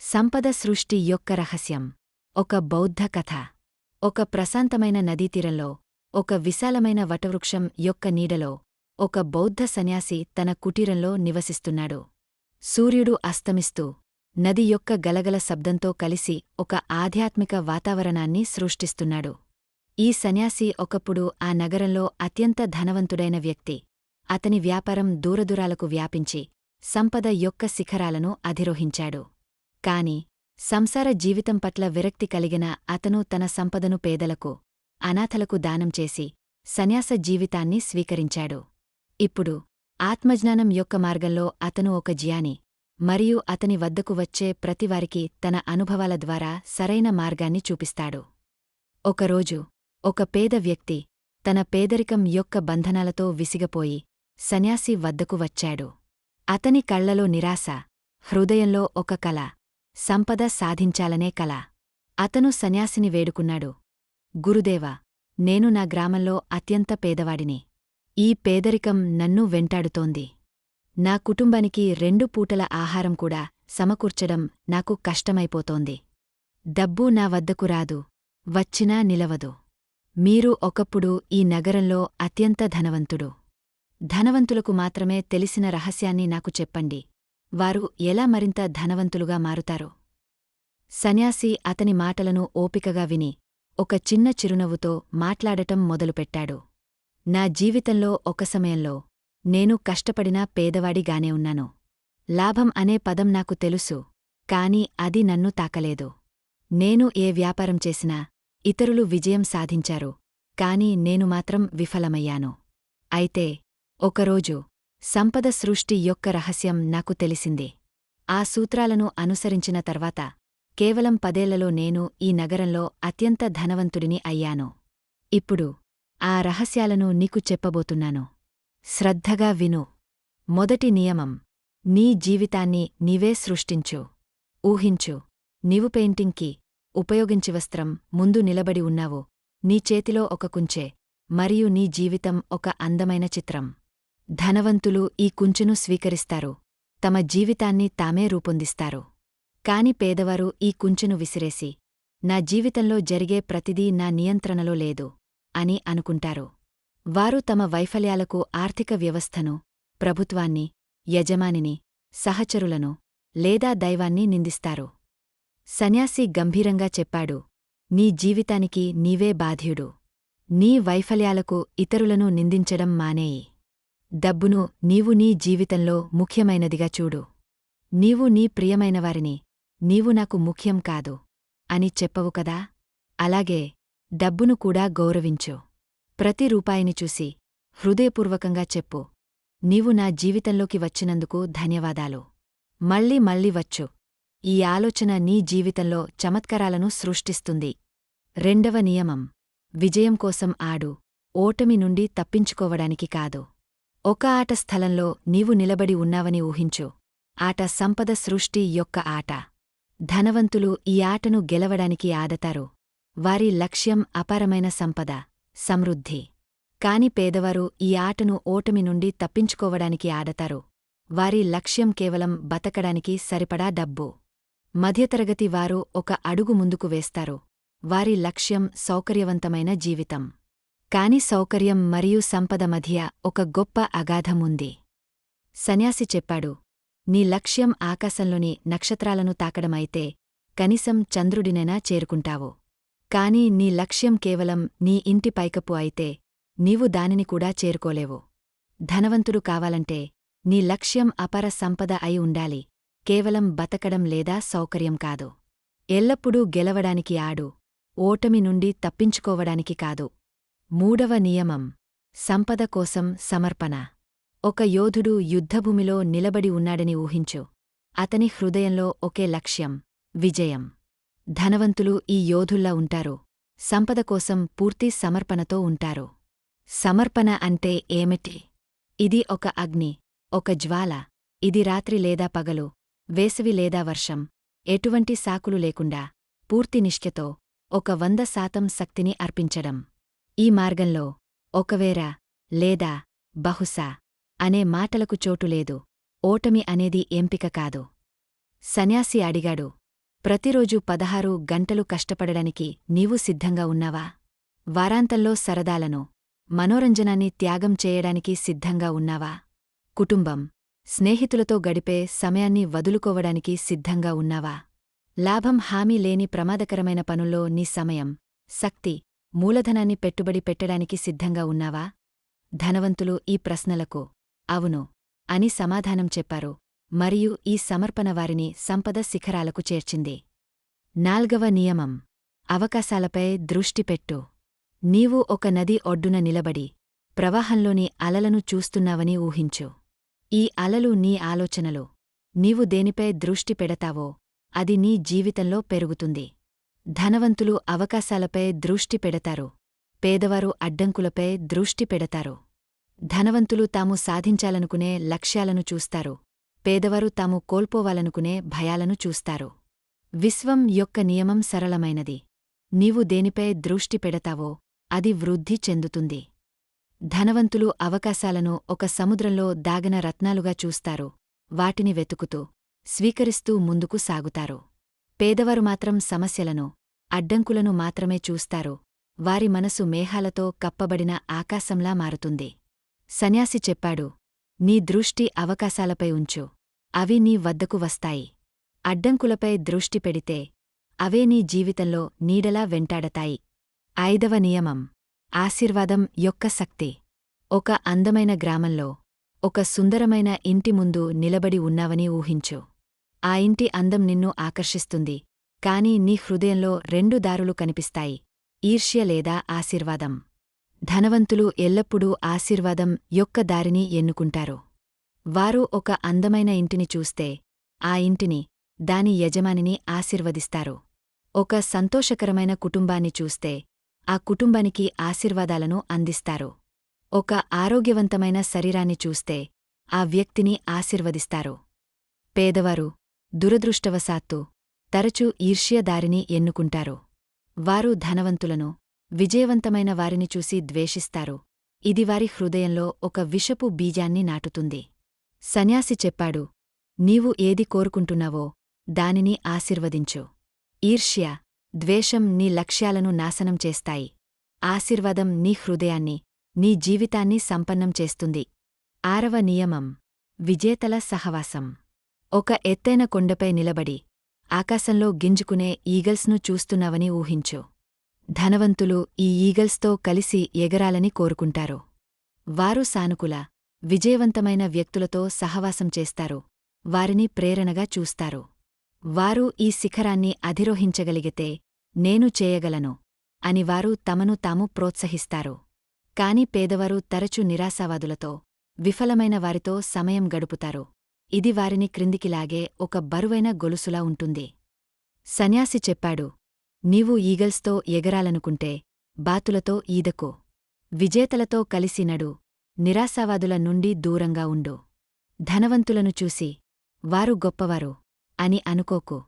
సంపద సృష్టి యొక్క రహస్యం. ఒక బౌద్ధ కథ. ఒక ప్రశాంతమైన నదీతీరంలో ఒక విశాలమైన వటవృక్షం యొక్క నీడలో ఒక బౌద్ధ సన్యాసి తన కుటీరంలో నివసిస్తున్నాడు. సూర్యుడు అస్తమిస్తూ నది యొక్క గలగల శబ్దంతో కలిసి ఒక ఆధ్యాత్మిక వాతావరణాన్ని సృష్టిస్తున్నాడు. ఈ సన్యాసి ఒకప్పుడు ఆ నగరంలో అత్యంత ధనవంతుడైన వ్యక్తి. అతని వ్యాపారం దూరదూరాలకు వ్యాపించి సంపద యొక్క శిఖరాలను అధిరోహించాడు. కాని సంసార జీవితం పట్ల విరక్తి కలిగిన అతను తన సంపదను పేదలకు అనాథలకు దానం చేసి సన్యాస జీవితాన్ని స్వీకరించాడు. ఇప్పుడు ఆత్మజ్ఞానం యొక్క మార్గంలో అతను ఒక జ్ఞాని. మరియు అతని వద్దకు వచ్చే ప్రతివారికి తన అనుభవాల ద్వారా సరైన మార్గాన్ని చూపిస్తాడు. ఒకరోజు ఒక పేద వ్యక్తి తన పేదరికం యొక్క బంధనాలతో విసిగపోయి సన్యాసి వద్దకు వచ్చాడు. అతని కళ్ళలో నిరాశ హృదయంలో ఒక కల సంపద సాధించాలనే కల. అతను సన్యాసిని వేడుకున్నాడు. గురుదేవా నేను నా గ్రామంలో అత్యంత పేదవాడిని. ఈ పేదరికం నన్ను వెంటాడుతోంది. నా కుటుంబానికి రెండు పూటల ఆహారం కూడా సమకూర్చడం నాకు కష్టమైపోతోంది. డబ్బు నా వద్దకు రాదు వచ్చినా నిలవదు. మీరు ఒకప్పుడు ఈ నగరంలో అత్యంత ధనవంతుడు. ధనవంతులకు మాత్రమే తెలిసిన రహస్యాన్ని నాకు చెప్పండి. వారు ఎలా మరింత ధనవంతులుగా మారుతారో. సన్యాసి అతని మాటలను ఓపికగా విని ఒక చిన్న చిరునవ్వుతో మాట్లాడటం మొదలుపెట్టాడు. నా జీవితంలో ఒక సమయంలో నేను కష్టపడినా పేదవాడిగానే ఉన్నాను. లాభం అనే పదం నాకు తెలుసు కాని అది నన్ను తాకలేదు. నేను ఏ వ్యాపారం చేసినా ఇతరులు విజయం సాధించారు కాని నేను మాత్రం విఫలమయ్యాను. అయితే ఒకరోజు సంపద సృష్టి యొక్క రహస్యం నాకు తెలిసింది. ఆ సూత్రాలను అనుసరించిన తర్వాత కేవలం పదేళ్ళలో నేను ఈ నగరంలో అత్యంత ధనవంతుడిని అయ్యాను. ఇప్పుడు ఆ రహస్యాలను నీకు చెప్పబోతున్నాను. శ్రద్ధగా విను. మొదటి నియమం నీ జీవితాన్ని నీవే సృష్టించు ఊహించు. నీవు పెయింటింగ్కి ఉపయోగించి వస్త్రం ముందు నిలబడి ఉన్నావు. నీ చేతిలో ఒక కుంచె మరియు నీ జీవితం ఒక అందమైన చిత్రం. ధనవంతులు ఈ కుంచెను స్వీకరిస్తారు. తమ జీవితాన్ని తామే రూపొందిస్తారు. కాని పేదవారు ఈ కుంచెను విసిరేసి నా జీవితంలో జరిగే ప్రతిదీ నా నియంత్రణలో లేదు అని అనుకుంటారు. వారు తమ వైఫల్యాలకు ఆర్థిక వ్యవస్థను ప్రభుత్వాన్ని యజమానిని సహచరులను లేదా దైవాన్ని నిందిస్తారు. సన్యాసి గంభీరంగా చెప్పాడు నీ జీవితానికి నీవే బాధ్యుడు. నీ వైఫల్యాలకు ఇతరులను నిందించడం మానేయి. డబ్బును నీవు నీ జీవితంలో ముఖ్యమైనదిగా చూడు. నీవు నీ ప్రియమైనవారిని నీవు నాకు ముఖ్యం కాదు అని చెప్పవు కదా? అలాగే డబ్బును కూడా గౌరవించు. ప్రతి రూపాయిని చూసి హృదయపూర్వకంగా చెప్పు. నీవు నా జీవితంలోకి వచ్చినందుకు ధన్యవాదాలు. మళ్ళీ మళ్ళీ వచ్చు. ఈ ఆలోచన నీ జీవితంలో చమత్కారాలను సృష్టిస్తుంది. రెండవ నియమం. విజయం కోసం ఆడు. ఓటమి నుండి తప్పించుకోవడానికి కాదు. ఒక ఆట స్థలంలో నీవు నిలబడి ఉన్నావని ఊహించు. ఆట సంపద సృష్టి యొక్క ఆట. ధనవంతులు ఈ ఆటను గెలవడానికి ఆడతారు. వారి లక్ష్యం అపారమైన సంపద. సమృద్ధి. కాని పేదవారు ఈ ఆటను ఓటమి నుండి తప్పించుకోవడానికి ఆడతారు. వారి లక్ష్యం కేవలం బతకడానికి సరిపడా డబ్బు. మధ్యతరగతి వారు ఒక అడుగు ముందుకు వేస్తారు. వారి లక్ష్యం సౌకర్యవంతమైన జీవితం. కాని సౌకర్యం మరియు సంపద మధ్య ఒక గొప్ప అగాధం ఉంది. సన్యాసి చెప్పాడు నీ లక్ష్యం ఆకాశంలోని నక్షత్రాలను తాకడమైతే కనీసం చంద్రుడినైనా చేరుకుంటావు. కాని నీ లక్ష్యం కేవలం నీ ఇంటి పైకప్పు అయితే నీవు దానిని కూడా చేరుకోలేవు. ధనవంతుడు కావాలంటే నీ లక్ష్యం అపర సంపద అయి ఉండాలి. కేవలం బతకడం లేదా సౌకర్యం కాదు. ఎల్లప్పుడూ గెలవడానికి ఆడు. ఓటమి నుండి తప్పించుకోవడానికి కాదు. మూడవ నియమం. సంపద కోసం సమర్పణ. ఒక యోధుడు యుద్ధభూమిలో నిలబడి ఉన్నాడని ఊహించు. అతని హృదయంలో ఒకే లక్ష్యం విజయం. ధనవంతులు ఈ యోధుల్లా ఉంటారు. సంపద కోసం పూర్తి సమర్పణతో ఉంటారు. సమర్పణ అంటే ఏమిటి? ఇది ఒక అగ్ని ఒక జ్వాల ఇది రాత్రి లేదా పగలు వేసవి లేదా వర్షం ఎటువంటి సాకులు లేకుండా పూర్తి నిష్ఠతో ఒక వంద శాతం శక్తిని అర్పించడం. ఈ మార్గంలో ఒకవేర లేదా బహుశా అనే మాటలకు చోటులేదు ఓటమి అనేది ఎంపిక కాదు. సన్యాసి అడిగాడు ప్రతిరోజు పదహారు గంటలు కష్టపడడానికి నీవు సిద్ధంగా ఉన్నావా? వారాంతంలో సరదాలను మనోరంజనాన్ని త్యాగం చేయడానికి సిద్ధంగా ఉన్నావా? కుటుంబం స్నేహితులతో గడిపే సమయాన్ని వదులుకోవడానికి సిద్ధంగా ఉన్నావా? లాభం హామీ లేని ప్రమాదకరమైన పనుల్లో నీ సమయం శక్తి మూలధనాన్ని పెట్టుబడి పెట్టడానికి సిద్ధంగా ఉన్నావా? ధనవంతులు ఈ ప్రశ్నలకు అవును అని సమాధానం చెప్పారు. మరియు ఈ సమర్పణ వారిని సంపద శిఖరాలకు చేర్చింది. నాల్గవ నియమం. అవకాశాలపై దృష్టి పెట్టు. నీవు ఒక నది ఒడ్డున నిలబడి ప్రవాహంలోని అలలను చూస్తున్నావని ఊహించు. ఈ అలలు నీ ఆలోచనలు. నీవు దేనిపై దృష్టి పెడతావో అది నీ జీవితంలో పెరుగుతుంది. ధనవంతులు అవకాశాలపై దృష్టి పెడతారు. పేదవారు అడ్డంకులపై దృష్టి పెడతారు. ధనవంతులు తాము సాధించాలనుకునే లక్ష్యాలను చూస్తారు. పేదవారు తాము కోల్పోవాలనుకునే భయాలను చూస్తారు. విశ్వం యొక్క నియమం సరళమైనది. నీవు దేనిపై దృష్టి పెడతావో అది వృద్ధి చెందుతుంది. ధనవంతులు అవకాశాలను ఒక సముద్రంలో దాగిన రత్నాలుగా చూస్తారు. వాటిని వెతుకుతూ స్వీకరిస్తూ ముందుకు సాగుతారు. పేదవారు మాత్రం సమస్యలను అడ్డంకులను మాత్రమే చూస్తారు. వారి మనసు మేఘాలతో కప్పబడిన ఆకాశంలా మారుతుంది. సన్యాసి చెప్పాడు నీ దృష్టి అవకాశాలపై ఉంచు. అవి నీ వద్దకు వస్తాయి. అడ్డంకులపై దృష్టి పెడితే అవే నీ జీవితంలో నీడలా వెంటాడతాయి. ఐదవ నియమం. ఆశీర్వాదం యొక్క శక్తి. ఒక అందమైన గ్రామంలో ఒక సుందరమైన ఇంటి ముందు నిలబడి ఉన్నావని ఊహించు. ఆ ఇంటి అందం నిన్ను ఆకర్షిస్తుంది. కాని నీ హృదయంలో రెండు దారులు కనిపిస్తాయి. ఈర్ష్య లేదా ఆశీర్వాదం. ధనవంతులు ఎల్లప్పుడూ ఆశీర్వాదం యొక్క దారిని ఎన్నుకుంటారు. వారు ఒక అందమైన ఇంటిని చూస్తే ఆ ఇంటిని దాని యజమానిని ఆశీర్వదిస్తారు. ఒక సంతోషకరమైన కుటుంబాన్ని చూస్తే ఆ కుటుంబానికి ఆశీర్వాదాలను అందిస్తారు. ఒక ఆరోగ్యవంతమైన శరీరాన్ని చూస్తే ఆ వ్యక్తిని ఆశీర్వదిస్తారు. పేదవారు దురదృష్టవశాత్తు తరచూ ఈర్ష్యదారిని ఎన్నుకుంటారు. వారు ధనవంతులను విజయవంతమైన వారిని చూసి ద్వేషిస్తారు. ఇది వారి హృదయంలో ఒక విషపు బీజాన్ని నాటుతుంది. సన్యాసి చెప్పాడు నీవు ఏది కోరుకుంటున్నావో దానిని ఆశీర్వదించు. ఈర్ష్య ద్వేషం నీ లక్ష్యాలను నాశనం చేస్తాయి. ఆశీర్వాదం నీ హృదయాన్ని నీ జీవితాన్ని సంపన్నం చేస్తుంది. ఆరవ నియమం విజేతల సహవాసం. ఒక ఎత్తైన కొండపై నిలబడి ఆకాశంలో గింజుకునే ఈగల్స్ను చూస్తున్నావని ఊహించు. ధనవంతులు ఈ ఈగల్స్తో కలిసి ఎగరాలని కోరుకుంటారు. వారు సానుకూల విజయవంతమైన వ్యక్తులతో సహవాసం చేస్తారు. వారిని ప్రేరణగా చూస్తారు. వారు ఈ శిఖరాన్ని అధిరోహించగలిగితే నేను చేయగలను అని వారు తమను తాము ప్రోత్సహిస్తారు. కాని పేదవారు తరచు నిరాశావాదులతో విఫలమైన వారితో సమయం గడుపుతారు. ఇది వారిని క్రిందికిలాగే ఒక బరువైన గొలుసులా ఉంటుంది. సన్యాసి చెప్పాడు నీవు ఈగల్స్తో ఎగరాలనుకుంటే బాతులతో ఈదకో. విజేతలతో కలిసి నడు. నిరాశావాదుల నుండి దూరంగా ఉండు. ధనవంతులను చూసి వారు గొప్పవారు అని అనుకోకు.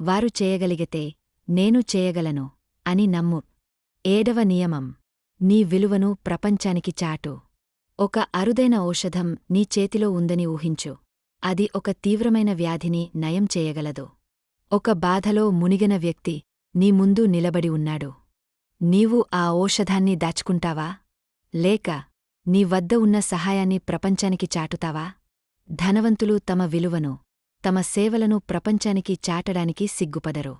వారు చేయగలిగితే నేను చేయగలను అని నమ్ము. ఏడవ నియమం నీ విలువను ప్రపంచానికి చాటు. ఒక అరుదైన ఔషధం నీ చేతిలో ఉందని ఊహించు. అది ఒక తీవ్రమైన వ్యాధిని నయం చేయగలదు. ఒక బాధలో మునిగిన వ్యక్తి నీ ముందు నిలబడి ఉన్నాడు. నీవు ఆ ఔషధాన్ని దాచుకుంటావా? లేక నీ వద్ద ఉన్న సహాయాన్ని ప్రపంచానికి చాటుతావా? ధనవంతులు తమ విలువను తమ సేవలను ప్రపంచానికి చాటడానికి సిగ్గుపడరు.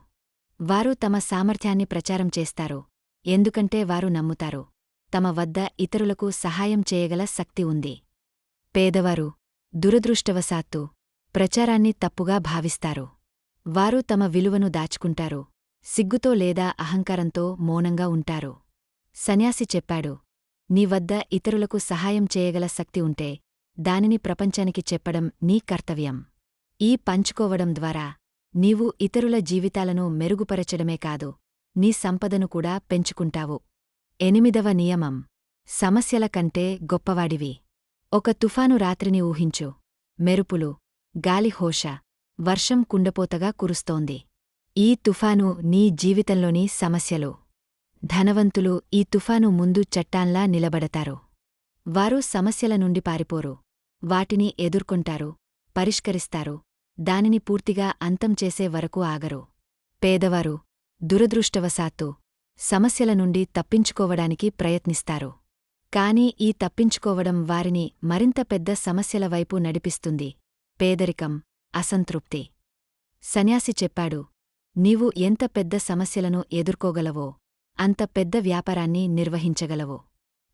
వారు తమ సామర్థ్యాన్ని ప్రచారం చేస్తారు ఎందుకంటే వారు నమ్ముతారు. తమ వద్ద ఇతరులకు సహాయం చేయగల శక్తి ఉంది. పేదవారు దురదృష్టవశాత్తు ప్రచారాన్ని తప్పుగా భావిస్తారు. వారు తమ విలువను దాచుకుంటారు సిగ్గుతో లేదా అహంకారంతో మౌనంగా ఉంటారు. సన్యాసి చెప్పాడు నీ వద్ద ఇతరులకు సహాయం చేయగల శక్తి ఉంటే దానిని ప్రపంచానికి చెప్పడం నీ కర్తవ్యం. ఈ పంచుకోవడం ద్వారా నీవు ఇతరుల జీవితాలను మెరుగుపరచడమే కాదు నీ సంపదను కూడా పెంచుకుంటావు. ఎనిమిదవ నియమం సమస్యల కంటే గొప్పవాడివి. ఒక తుఫాను రాత్రిని ఊహించు. మెరుపులు గాలిహోష వర్షం కుండపోతగా కురుస్తోంది. ఈ తుఫాను నీ జీవితంలోని సమస్యలు. ధనవంతులు ఈ తుఫాను ముందు చట్టాన్లా నిలబడతారు. వారు సమస్యల నుండి పారిపోరు. వాటిని ఎదుర్కొంటారు పరిష్కరిస్తారు దానిని పూర్తిగా అంతం చేసే వరకు ఆగరు. పేదవారు దురదృష్టవశాత్తు సమస్యల నుండి తప్పించుకోవడానికి ప్రయత్నిస్తారు. కాని ఈ తప్పించుకోవడం వారిని మరింత పెద్ద సమస్యల వైపు నడిపిస్తుంది. పేదరికం అసంతృప్తి. సన్యాసి చెప్పాడు నీవు ఎంత పెద్ద సమస్యలను ఎదుర్కోగలవో అంత పెద్ద వ్యాపారాన్ని నిర్వహించగలవో?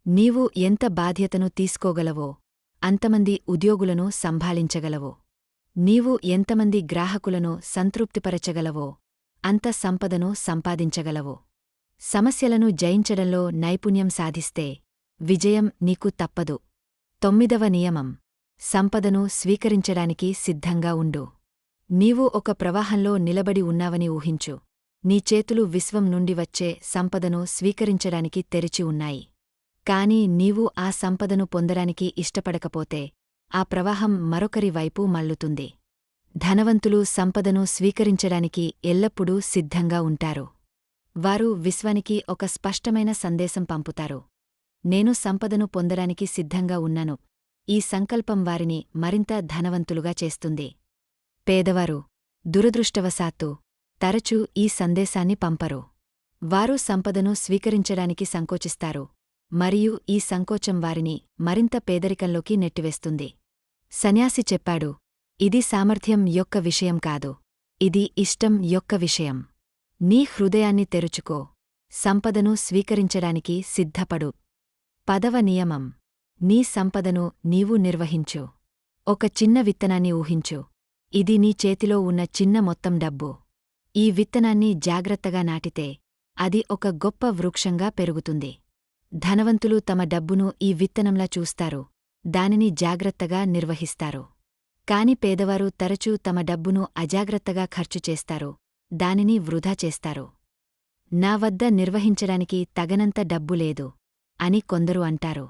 నీవు ఎంత బాధ్యతను తీసుకోగలవో? అంతమంది ఉద్యోగులను సంభాళించగలవో? నీవు ఎంతమంది గ్రాహకులను సంతృప్తిపరచగలవో? అంత సంపదను సంపాదించగలవో? సమస్యలను జయించడంలో నైపుణ్యం సాధిస్తే విజయం నీకు తప్పదు. తొమ్మిదవ నియమం. సంపదను స్వీకరించడానికి సిద్ధంగా ఉండు. నీవు ఒక ప్రవాహంలో నిలబడి ఉన్నావని ఊహించు. నీ చేతులు విశ్వం నుండి వచ్చే సంపదను స్వీకరించడానికి తెరిచి ఉన్నాయి. కాని నీవు ఆ సంపదను పొందడానికి ఇష్టపడకపోతే ఆ ప్రవాహం మరొకరి వైపు మల్లుతుంది ధనవంతులు సంపదను స్వీకరించడానికి ఎల్లప్పుడూ సిద్ధంగా ఉంటారు. వారు విశ్వానికి ఒక స్పష్టమైన సందేశం పంపుతారు. నేను సంపదను పొందడానికి సిద్ధంగా ఉన్నాను. ఈ సంకల్పం వారిని మరింత ధనవంతులుగా చేస్తుంది. పేదవారు దురదృష్టవశాత్తు తరచూ ఈ సందేశాన్ని పంపరు. వారు సంపదను స్వీకరించడానికి సంకోచిస్తారు. మరియు ఈ సంకోచం వారిని మరింత పేదరికంలోకి నెట్టివేస్తుంది. సన్యాసి చెప్పాడు ఇది సామర్థ్యం యొక్క విషయం కాదు. ఇది ఇష్టం యొక్క విషయం. నీ హృదయాన్ని తెరుచుకో. సంపదను స్వీకరించడానికి సిద్ధపడు. పదవ నియమం. నీ సంపదను నీవు నిర్వహించు. ఒక చిన్న విత్తనాన్ని ఊహించు. ఇది నీ చేతిలో ఉన్న చిన్న మొత్తం డబ్బు. ఈ విత్తనాన్ని జాగ్రత్తగా నాటితే అది ఒక గొప్ప వృక్షంగా పెరుగుతుంది. ధనవంతులు తమ డబ్బును ఈ విత్తనంలా చూస్తారు దానిని జాగ్రత్తగా నిర్వహిస్తారు. కాని పేదవారు తరచూ తమ డబ్బును అజాగ్రత్తగా ఖర్చు చేస్తారు దానిని వృధా చేస్తారు. నా వద్ద నిర్వహించడానికి తగనంత డబ్బు లేదు అని కొందరు అంటారు.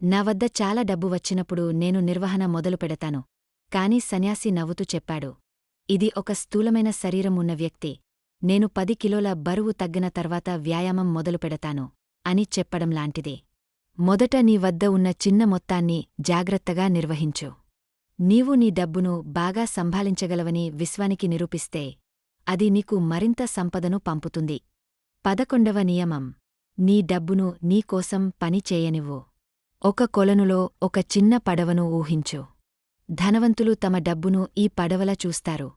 నా వద్ద చాలా డబ్బు వచ్చినప్పుడు నేను నిర్వహణ మొదలు పెడతాను కాని సన్యాసి నవ్వుతూ చెప్పాడు. ఇది ఒక స్థూలమైన శరీరం ఉన్న వ్యక్తి. నేను పది కిలోల బరువు తగ్గిన తర్వాత వ్యాయామం మొదలు పెడతాను అని చెప్పడం లాంటిదే. మొదట నీ వద్ద ఉన్న చిన్న మొత్తాన్ని జాగ్రత్తగా నిర్వహించు. నీవు నీ డబ్బును బాగా సంభాళించగలవని విశ్వానికి నిరూపిస్తే అది నీకు మరింత సంపదను పంపుతుంది. పదకొండవ నియమం. నీ డబ్బును నీకోసం పని చేయనివ్వు. ఒక కొలనులో ఒక చిన్న పడవను ఊహించు. ధనవంతులు తమ డబ్బును ఈ పడవలా చూస్తారు.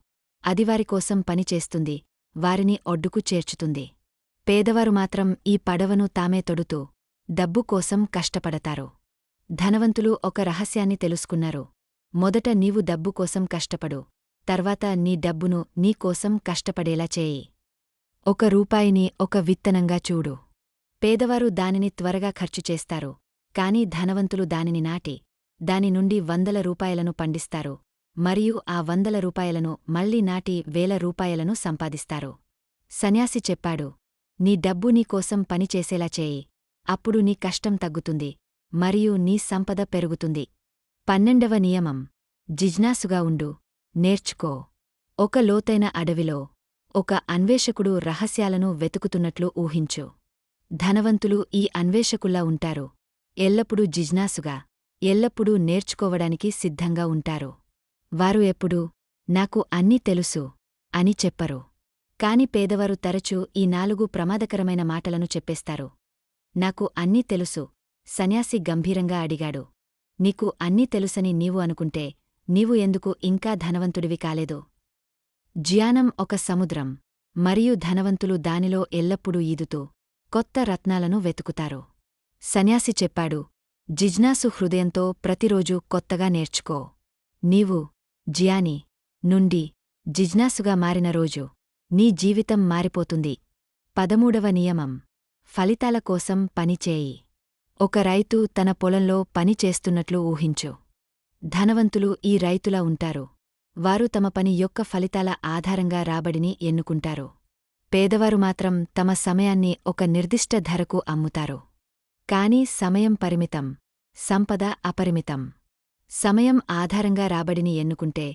అది వారికోసం పనిచేస్తుంది వారిని ఒడ్డుకు చేర్చుతుంది. పేదవారు మాత్రం ఈ పడవను తామే తొడుతూ డబ్బు కోసం కష్టపడతారు. ధనవంతులు ఒక రహస్యాన్ని తెలుసుకున్నారు. మొదట నీవు డబ్బు కోసం కష్టపడు తర్వాత నీ డబ్బును నీకోసం కష్టపడేలా చేయి. ఒక రూపాయిని ఒక విత్తనంగా చూడు. పేదవారు దానిని త్వరగా ఖర్చు చేస్తారు కాని ధనవంతులు దానిని నాటి దాని నుండి వందల రూపాయలను పండిస్తారు. మరియు ఆ వందల రూపాయలను మళ్ళీ నాటి వేల రూపాయలను సంపాదిస్తారు. సన్యాసి చెప్పాడు నీ డబ్బు నీకోసం పనిచేసేలా చేయి. అప్పుడు నీ కష్టం తగ్గుతుంది మరియు నీ సంపద పెరుగుతుంది. పన్నెండవ నియమం జిజ్ఞాసుగా ఉండు నేర్చుకో. ఒక లోతైన అడవిలో ఒక అన్వేషకుడు రహస్యాలను వెతుకుతున్నట్లు ఊహించు. ధనవంతులు ఈ అన్వేషకుల్లా ఉంటారు. ఎల్లప్పుడూ జిజ్ఞాసుగా ఎల్లప్పుడూ నేర్చుకోవడానికి సిద్ధంగా ఉంటారు. వారు ఎప్పుడూ నాకు అన్నీ తెలుసు అని చెప్పరు. కాని పేదవారు తరచూ ఈ నాలుగు ప్రమాదకరమైన మాటలను చెప్పేస్తారు. నాకు అన్నీ తెలుసు సన్యాసి గంభీరంగా అడిగాడు. నీకు అన్నీ తెలుసని నీవు అనుకుంటే నీవు ఎందుకు ఇంకా ధనవంతుడివి కాలేదు? జ్ఞానం ఒక సముద్రం మరియు ధనవంతులు దానిలో ఎల్లప్పుడూ ఈదుతూ కొత్త రత్నాలను వెతుకుతారు సన్యాసి చెప్పాడు. జిజ్ఞాసు హృదయంతో ప్రతిరోజూ కొత్తగా నేర్చుకో. నీవు జియాని నుండి జిజ్ఞాసుగా మారిన రోజు నీ జీవితం మారిపోతుంది. పదమూడవ నియమం ఫలితాల కోసం పనిచేయి ఒక రైతు తన పొలంలో పని చేస్తున్నట్లు ఊహించు. ధనవంతులు ఈ రైతులా ఉంటారు. వారు తమ పని యొక్క ఫలితాల ఆధారంగా రాబడిని ఎన్నుకుంటారు. పేదవారు మాత్రం తమ సమయాన్ని ఒక నిర్దిష్ట ధరకు అమ్ముతారు. కాని సమయం పరిమితం సంపద అపరిమితం. సమయం ఆధారంగా రాబడిని ఎన్నుకుంటే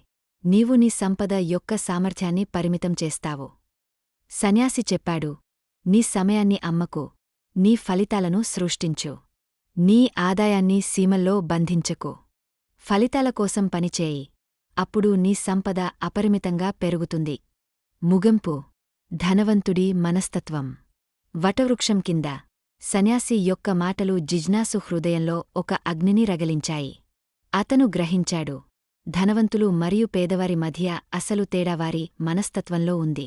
నీవు నీ సంపద యొక్క సామర్థ్యాన్ని పరిమితం చేస్తావు. సన్యాసి చెప్పాడు నీ సమయాన్ని అమ్మకు నీ ఫలితాలను సృష్టించు. నీ ఆదాయాన్ని సీమల్లో బంధించకు. ఫలితాల కోసం పనిచేయి అప్పుడు నీ సంపద అపరిమితంగా పెరుగుతుంది. ముగింపు ధనవంతుడి మనస్తత్వం. వటవృక్షం కింద సన్యాసి యొక్క మాటలు జిజ్నాసు హృదయంలో ఒక అగ్నిని రగిలించాయి. అతను గ్రహించాడు. ధనవంతులు మరియు పేదవారి మధ్య అసలు తేడావారి మనస్తత్వంలో ఉంది.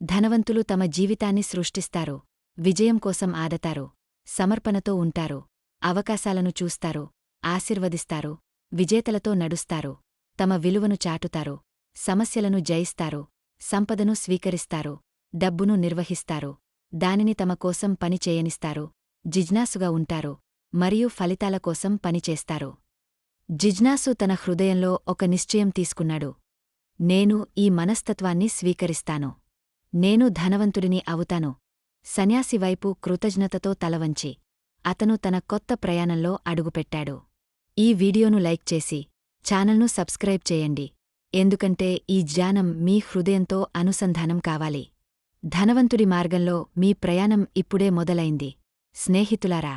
ధనవంతులు తమ జీవితాన్ని సృష్టిస్తారు. విజయం కోసం ఆడతారు సమర్పణతో ఉంటారు. అవకాశాలను చూస్తారు. ఆశీర్వదిస్తారు. విజేతలతో నడుస్తారు. తమ విలువను చాటుతారు. సమస్యలను జయిస్తారు. సంపదను స్వీకరిస్తారు. డబ్బును నిర్వహిస్తారు. దానిని తమ కోసం పని చేయనిస్తారు. జిజ్నాసుగా ఉంటారు. మరియు ఫలితాల కోసం పనిచేస్తారు జిజ్నాసు తన హృదయంలో ఒక నిశ్చయం తీసుకున్నాడు. నేను ఈ మనస్తత్వాన్ని స్వీకరిస్తాను. నేను ధనవంతుడిని అవుతాను. సన్యాసివైపు కృతజ్ఞతతో తలవంచి అతను తన కొత్త ప్రయాణంలో అడుగుపెట్టాడు. ఈ వీడియోను లైక్ చేసి ఛానల్ను సబ్స్క్రైబ్ చేయండి. ఎందుకంటే ఈ జ్ఞానం మీ హృదయంతో అనుసంధానం కావాలి. ధనవంతుడి మార్గంలో మీ ప్రయాణం ఇప్పుడే మొదలైంది. స్నేహితులారా!